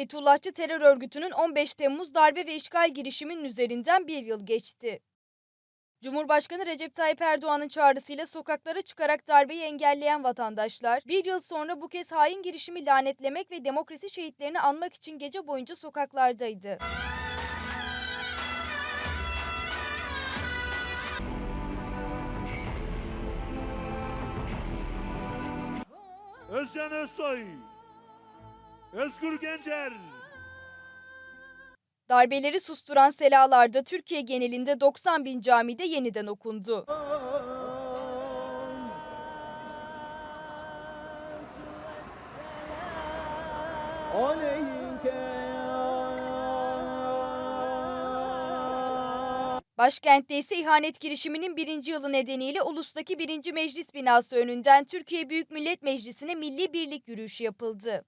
Fethullahçı terör örgütünün 15 Temmuz darbe ve işgal girişiminin üzerinden bir yıl geçti. Cumhurbaşkanı Recep Tayyip Erdoğan'ın çağrısıyla sokaklara çıkarak darbeyi engelleyen vatandaşlar, bir yıl sonra bu kez hain girişimi lanetlemek ve demokrasi şehitlerini anmak için gece boyunca sokaklardaydı. Özcan Özsoy, Özgür Gencer. Darbeleri susturan selalarda Türkiye genelinde 90 bin camide yeniden okundu. Başkentte ise ihanet girişiminin birinci yılı nedeniyle ulustaki birinci meclis binası önünden Türkiye Büyük Millet Meclisi'ne milli birlik yürüyüşü yapıldı.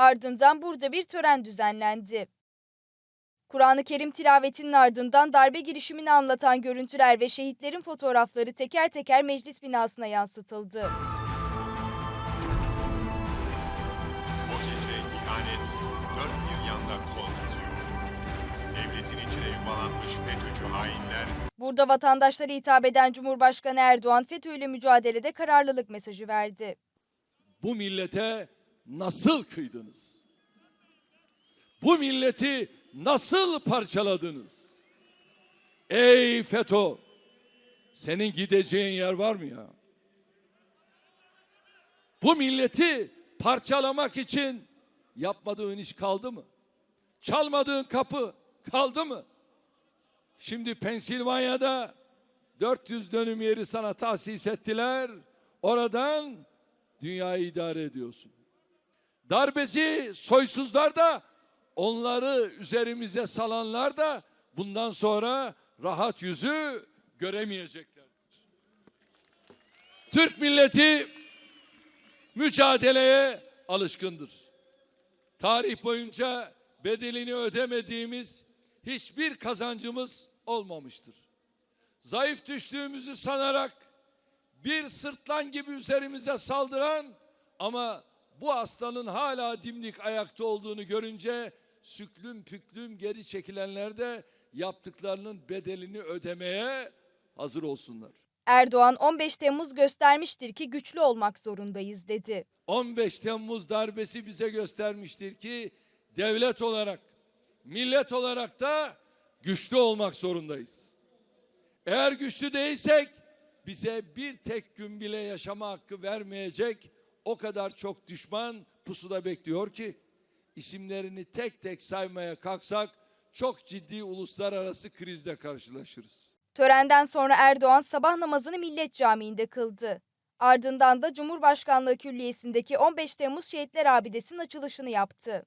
Ardından burada bir tören düzenlendi. Kur'an-ı Kerim tilavetinin ardından darbe girişimini anlatan görüntüler ve şehitlerin fotoğrafları teker teker meclis binasına yansıtıldı. O gece ihanet dört bir yanda kol geziyordu. Devletin içine yuvalanmış FETÖ'cü hainler Burada vatandaşlara hitap eden Cumhurbaşkanı Erdoğan FETÖ'yle mücadelede kararlılık mesajı verdi. bu millete nasıl kıydınız? Bu milleti nasıl parçaladınız? Ey FETÖ! Senin gideceğin yer var mı ya? Bu milleti parçalamak için yapmadığın iş kaldı mı? Çalmadığın kapı kaldı mı? Şimdi Pensilvanya'da 400 dönüm yeri sana tahsis ettiler. Oradan dünyayı idare ediyorsun. Darbeci soysuzlar da onları üzerimize salanlar da bundan sonra rahat yüzü göremeyecekler. Türk milleti mücadeleye alışkındır. Tarih boyunca bedelini ödemediğimiz hiçbir kazancımız olmamıştır. Zayıf düştüğümüzü sanarak bir sırtlan gibi üzerimize saldıran ama bu aslanın hala dimdik ayakta olduğunu görünce süklüm püklüm geri çekilenler de yaptıklarının bedelini ödemeye hazır olsunlar. Erdoğan 15 Temmuz göstermiştir ki güçlü olmak zorundayız dedi. 15 Temmuz darbesi bize göstermiştir ki devlet olarak, millet olarak da güçlü olmak zorundayız. Eğer güçlü değilsek bize bir tek gün bile yaşama hakkı vermeyecek o kadar çok düşman pusuda bekliyor ki isimlerini tek tek saymaya kalksak çok ciddi uluslararası krizle karşılaşırız. Törenden sonra Erdoğan sabah namazını Millet Camii'nde kıldı. Ardından da Cumhurbaşkanlığı Külliyesi'ndeki 15 Temmuz Şehitler Abidesi'nin açılışını yaptı.